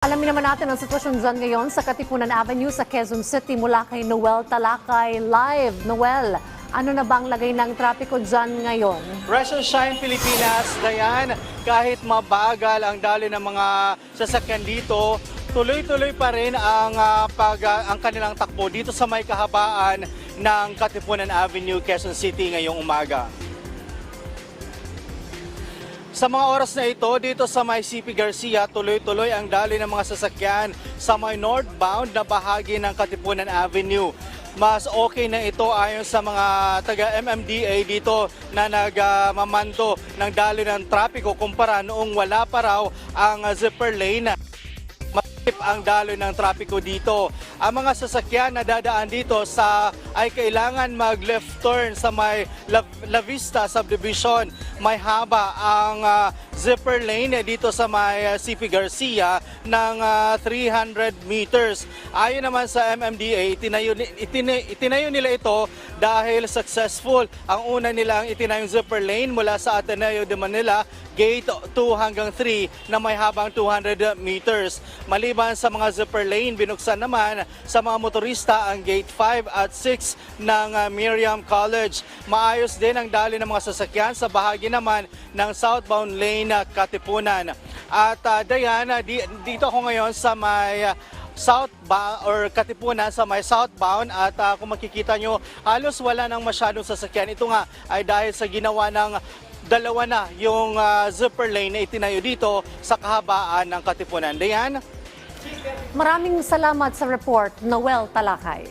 Alamin naman natin ang sitwasyon dyan ngayon sa Katipunan Avenue sa Quezon City mula kay Noel Talakay Live. Noel, ano na bang lagay ng trapiko dyan ngayon? Rest and Shine Pilipinas, Dayan, kahit mabagal ang dali ng mga sasakyan dito, tuloy-tuloy pa rin ang, ah, pag, ah, ang kanilang takbo dito sa may kahabaan ng Katipunan Avenue, Quezon City ngayong umaga. Sa mga oras na ito, dito sa may CP Garcia, tuloy-tuloy ang dali ng mga sasakyan sa may northbound na bahagi ng Katipunan Avenue. Mas okay na ito ayon sa mga taga MMDA dito na nagmamando ng dali ng trapiko kumpara noong wala pa raw ang zipper lane ang daloy ng trapiko dito. Ang mga sasakyan na dadaan dito sa ay kailangan mag left turn sa may La, La Vista subdivision. May haba ang ah, zipper lane dito sa may ah, CP Garcia ng ah, 300 meters. Ayon naman sa MMDA, itinayo, ni- itina- itinayo nila ito dahil successful. Ang una nilang itinayong zipper lane mula sa Ateneo de Manila, gate 2 hanggang 3 na may habang 200 meters. Maliban sa mga zipper lane, binuksan naman sa mga motorista ang gate 5 at 6 ng uh, Miriam College. Maayos din ang dali ng mga sasakyan sa bahagi naman ng southbound lane na Katipunan. At uh, Diana, di- dito ako ngayon sa may uh, southbound or Katipunan sa may southbound at uh, kung makikita nyo halos wala nang masyadong sasakyan. Ito nga ay dahil sa ginawa ng dalawa na yung uh, zipper lane na itinayo dito sa kahabaan ng Katipunan. Dayan? Maraming salamat sa report, Noel Talakay.